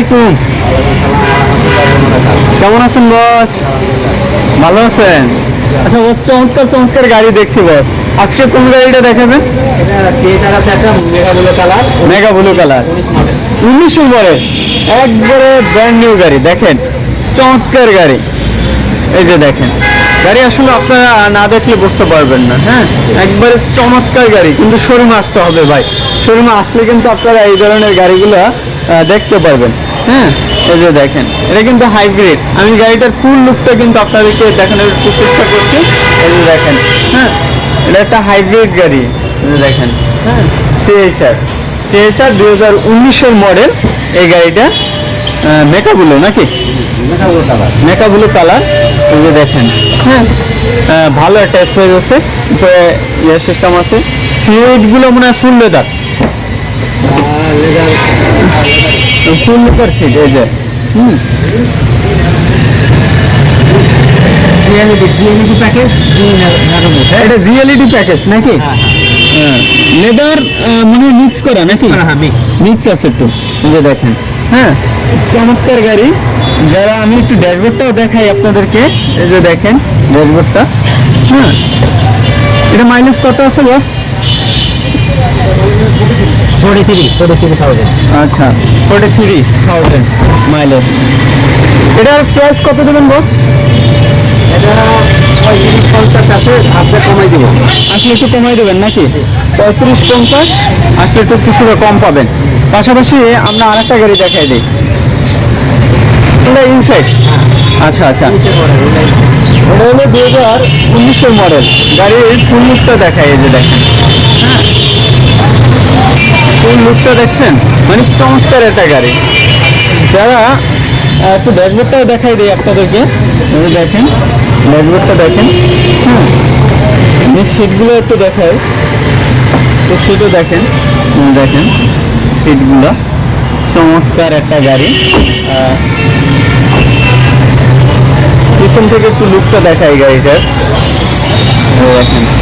আলাইকুম। কেমন আছেন বস? ভালো আছেন? আচ্ছা ও চমৎকার চমৎকার গাড়ি দেখছি বস। আজকে কোন গাড়িটা দেখাবেন? মেগা বলে কালার। উনিশ নম্বরের একবারে ব্র্যান্ড নিউ গাড়ি, দেখেন। চমৎকার গাড়ি। এই যে দেখেন। গাড়ি আসলে আপনারা না দেখলে বুঝতে পারবেন না হ্যাঁ? একবারে চমৎকার গাড়ি, কিন্তু শোরুমে আসতে হবে ভাই। শোরুমে আসলে কিন্তু আপনারা এই ধরনের গাড়িগুলো দেখতে পারবেন। হ্যাঁ? এই যে দেখেন এটা কিন্তু হাইব্রিড আমি গাড়িটার ফুল লুকটা কিন্তু আপনাদেরকে দেখানোর একটু চেষ্টা করছি। এই যে দেখেন হ্যাঁ? এটা একটা হাইব্রিড গাড়ি। দেখেন হ্যাঁ? সিএসআর সিএসআর দুই হাজার উনিশের মডেল এই গাড়িটা মেকাবুলো নাকি? মেকাবুলো কালার এই যে দেখেন হ্যাঁ? ভালো একটা স্পেস আছে উপরে ইয়ে সিস্টেম আছে। সিটগুলো মনে হয় full leather leather full leather seat এই যে। হুম। জিএলইডি জিএলইডি প্যাকেজ এটা জিএলইডি প্যাকেজ নাকি? লেদার মানে মিক্স করা নাকি? মিক্স মিক্স আছে একটু। যে দেখেন। হ্যাঁ চমৎকার গাড়ি। যারা আমি একটু ড্যাশবোর্ডটাও দেখাই আপনাদেরকে। এই যে দেখেন ড্যাশবোর্ডটা হ্যাঁ। এটা মাইলেজ কত আছে boss forty three forty three thousand আচ্ছা ফোর্টি থ্রি থাউজেন্ড মাইলেজ এটার প্রাইস কত দেবেন বস এটা পঁয়ত্রিশ পঞ্চাশ আছে আপনি কমাই দিব। আসলে একটু কমাই দেবেন নাকি? পঁয়ত্রিশ পঞ্চাশ আসলে একটু কিছুটা কম পাবেন। পাশাপাশি আমরা আরেকটা গাড়ি দেখাই দিই। এটা ইনসাইড আচ্ছা আচ্ছা। ওটা হলো দুই হাজার উনিশের মডেল গাড়ির ফুল লুকটা দেখায় এই যে দেখেন। ফুল লুকটা দেখছেন? মানে চমৎকার একটা গাড়ি। যারা একটু ড্যাশবোর্ডটাও দেখাই দিই আপনাদেরকে। এই দেখেন ড্যাশবোর্ডটা দেখেন। হ্যাঁ এই সিটগুলো একটু দেখাই। তো সিটও দেখেন দেখেন। সিটগুলো চমৎকার একটা গাড়ি। পিছন থেকে একটু লুকটা দেখাই গাড়িটার। এই দেখেন।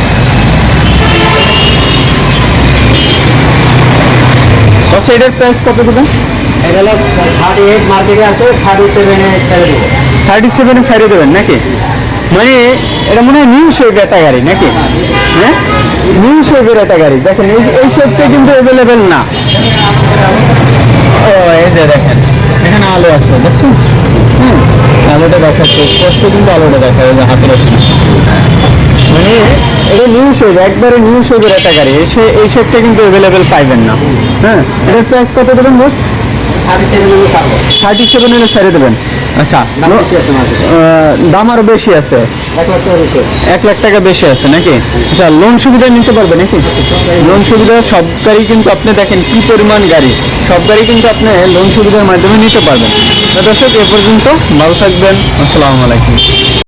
আচ্ছা প্রাইস কত দেবেন? এটা হলো থার্টি এইট মার্কেটে আছে থার্টি সেভেনে ছেড়ে দিব। থার্টি সেভেনে সাইডে দেবেন নাকি? মানে এটা মনে হয় নিউ শেপের একটা গাড়ি নাকি? হ্যাঁ? নিউ শেপের একটা গাড়ি। দেখেন এই এই শেপটা কিন্তু অ্যাভেলেবেল না। ও এই যে দেখেন এখানে আলো আছে দেখছেন? হুম আলোটা দেখাচ্ছে স্পষ্ট কিন্তু আলোটা দেখা যায় হাতের মানে এটা নিউ শেপ একবারে নিউ শেপের একটা গাড়ি এই এই শেপটা কিন্তু অ্যাভেলেবেল পাইবেন না। হ্যাঁ এটার প্রাইস কত দেবেন বস থার্টি সেভেনে হলে ছেড়ে দেবেন। আচ্ছা। দাম বেশি আছে আরও বেশি এক লাখ টাকা বেশি আছে। নাকি? আচ্ছা লোন সুবিধা নিতে পারবে নাকি? লোন সুবিধা সব গাড়ি কিন্তু আপনি দেখেন কি পরিমাণ গাড়ি। সব গাড়ি কিন্তু আপনি লোন সুবিধার মাধ্যমে নিতে পারবেন। দর্শক এ পর্যন্ত ভালো থাকবেন। আসসালামু আলাইকুম।